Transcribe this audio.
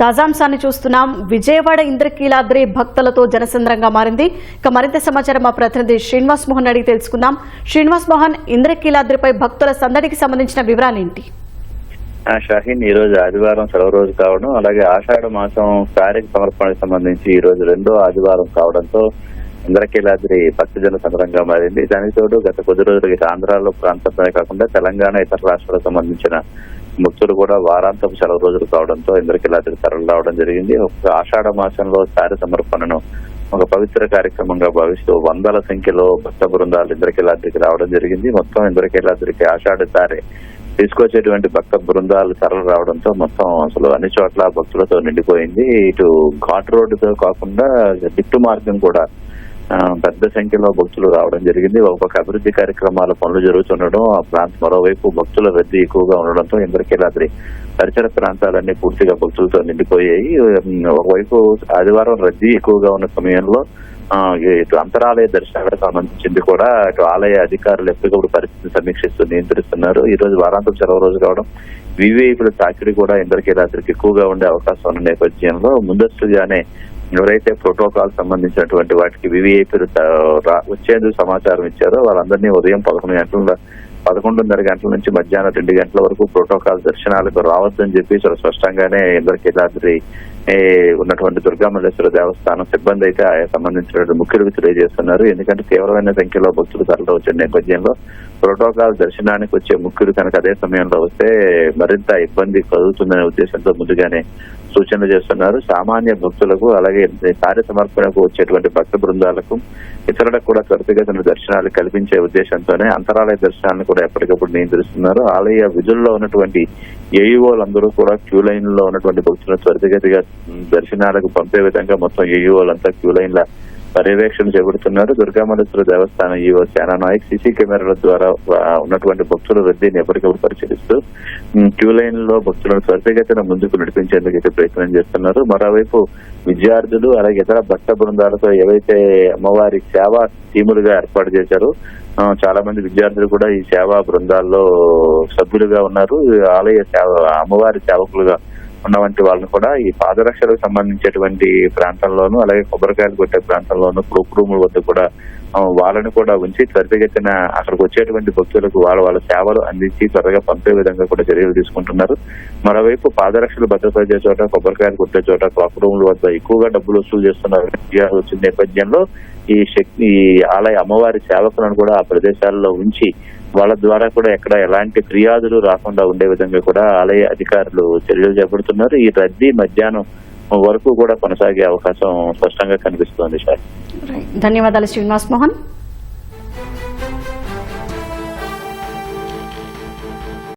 తాజాంశాన్ని చూస్తున్నాం. విజయవాడ ఇంద్రకీలాద్రి భక్తులతో జనసంద్రంగా మారింది. ఇక మరింత సమాచారం మా ప్రతినిధి శ్రీనివాస్ మోహన్ అడిగి తెలుసుకుందాం. శ్రీనివాస్ మోహన్ ఇంద్రకీలాద్రిపై భక్తుల సందడికి సంబంధించిన వివరాలేంటి ఆ, షాహీన్ ఈ రోజు ఆదివారం సెలవు రోజు కావడం అలాగే ఆషాఢ మాసం శారీరక సమర్పణకు సంబంధించి ఈ రోజు రెండో ఆదివారం కావడంతో ఇంద్రకీలాద్రి భక్తజన సంద్రంగా మారింది. దానికి తోడు గత కొద్ది రోజులకి ఆంధ్రాలో ప్రాంతంలోనే కాకుండా తెలంగాణ ఇతర రాష్ట్రాలకు సంబంధించిన భక్తులు కూడా వారాంతపు సెలవు రోజులు కావడంతో ఇంద్రకీలాద్రి తరలి రావడం జరిగింది. ఒక ఆషాఢ మాసంలో సారి సమర్పణను ఒక పవిత్ర కార్యక్రమంగా భావిస్తూ వందల సంఖ్యలో భక్త బృందాలు ఇంద్రకీలాద్రికి రావడం జరిగింది. మొత్తం ఇంద్రకీలాద్రికి ఆషాఢ సారి తీసుకొచ్చేటువంటి భక్త బృందాలు తరలి రావడంతో మొత్తం అసలు అన్ని చోట్ల భక్తులతో నిండిపోయింది. ఇటు ఘాట్ రోడ్డుతో కాకుండా దిట్టు మార్గం కూడా పెద్ద సంఖ్యలో భక్తులు రావడం జరిగింది. ఒక అభివృద్ధి కార్యక్రమాల పనులు జరుగుతుండడం ఆ ప్రాంతం మరోవైపు భక్తుల రద్దీ ఎక్కువగా ఉండడంతో ఇంద్రకీలాద్రి పరిసర ప్రాంతాలన్నీ పూర్తిగా భక్తులతో నిండిపోయాయి. ఒకవైపు ఆదివారం రద్దీ ఎక్కువగా ఉన్న సమయంలో ఇటు అంతరాలయ దర్శనాలకు సంబంధించింది కూడా ఇటు ఆలయ అధికారులు ఎప్పటికప్పుడు పరిస్థితిని సమీక్షిస్తూ నియంత్రిస్తున్నారు. ఈ రోజు వారాంతం సెలవు రోజు కావడం వివిఐపుల తాకిడి కూడా ఇంద్రకీలాద్రికి ఎక్కువగా ఉండే అవకాశం ఉన్న నేపథ్యంలో ముందస్తుగానే ఎవరైతే ప్రోటోకాల్ సంబంధించినటువంటి వాటికి వివిఐపీలు వచ్చేందుకు సమాచారం ఇచ్చారో వాళ్ళందరినీ ఉదయం పదకొండు గంటల పదకొండున్నర గంటల నుంచి మధ్యాహ్నం రెండు గంటల వరకు ప్రోటోకాల్ దర్శనాలకు రావద్దని చెప్పి చాలా స్పష్టంగానే ఇంద్రకీలాద్రి ఏ, ఉన్నటువంటి దుర్గామల్లేశ్వర దేవస్థానం సిబ్బంది అయితే ఆయా సంబంధించినటువంటి ముఖ్యులకు తెలియజేస్తున్నారు. ఎందుకంటే తీవ్రమైన సంఖ్యలో భక్తులు తరలి వచ్చిన నేపథ్యంలో ప్రోటోకాల్ దర్శనానికి వచ్చే ముఖ్యులు కనుక అదే సమయంలో వస్తే మరింత ఇబ్బంది కలుగుతుందనే ఉద్దేశంతో ముందుగానే సూచనలు చేస్తున్నారు. సామాన్య భక్తులకు అలాగే కార్య సమర్పణకు వచ్చేటువంటి భక్త బృందాలకు ఇతరులకు కూడా త్వరితగతిన దర్శనాలు కల్పించే ఉద్దేశంతోనే అంతరాలయ దర్శనాలను కూడా ఎప్పటికప్పుడు నియంత్రిస్తున్నారు. ఆలయ విధుల్లో ఉన్నటువంటి ఏఈఓలందరూ కూడా క్యూ లైన్లో ఉన్నటువంటి భక్తులను త్వరితగతిగా దర్శనాలకు పంపే విధంగా మొత్తం ఏఈఓలంతా క్యూ లైన్ల పర్యవేక్షణ చేపడుతున్నారు. దుర్గామల్లేశ్వర దేవస్థానం ఈవో శానా నాయక్ సీసీ కెమెరాల ద్వారా ఉన్నటువంటి భక్తుల రద్దీని ఎప్పటికప్పుడు పరిశీలిస్తూ క్యూ లైన్లో భక్తులను త్వరితగతిన ముందుకు నడిపించేందుకు అయితే ప్రయత్నం చేస్తున్నారు. మరోవైపు విద్యార్థులు అలాగే ఇతర భక్త బృందాలతో ఏవైతే అమ్మవారి సేవా టీములుగా ఏర్పాటు చేశారో చాలా మంది విద్యార్థులు కూడా ఈ సేవా బృందాల్లో సభ్యులుగా ఉన్నారు. ఈ ఆలయ సేవ అమ్మవారి సేవకులుగా ఉన్నవంటి వాళ్ళని కూడా ఈ పాదరక్షలకు సంబంధించేటువంటి ప్రాంతంలోనూ అలాగే కొబ్బరికాయలు కొట్టే ప్రాంతంలోనూ క్రూప్ రూముల వద్ద కూడా వాళ్ళని కూడా ఉంచి త్వరితగతిన అక్కడికి వచ్చేటువంటి భక్తులకు వాళ్ళ వాళ్ళ సేవలు అందించి త్వరగా పంపే విధంగా కూడా చర్యలు తీసుకుంటున్నారు. మరోవైపు పాదరక్షలు భద్రపరిచే చోట కొబ్బరికాయలు కొట్టే చోట క్లాక్ రూమ్ల వద్ద ఎక్కువగా డబ్బులు వసూలు చేస్తున్నారు వచ్చిన నేపథ్యంలో ఈ శక్తి ఈ ఆలయ అమ్మవారి సేవకులను కూడా ఆ ప్రదేశాల్లో ఉంచి వాళ్ళ ద్వారా కూడా ఎక్కడ ఎలాంటి ఫిర్యాదులు రాకుండా ఉండే విధంగా కూడా ఆలయ అధికారులు చర్యలు చేపడుతున్నారు. ఈ రద్దీ మధ్యాహ్నం వరకు కూడా కొనసాగే అవకాశం స్పష్టంగా కనిపిస్తోంది సార్. ధన్యవాదాలు శ్రీనివాస్ మోహన్.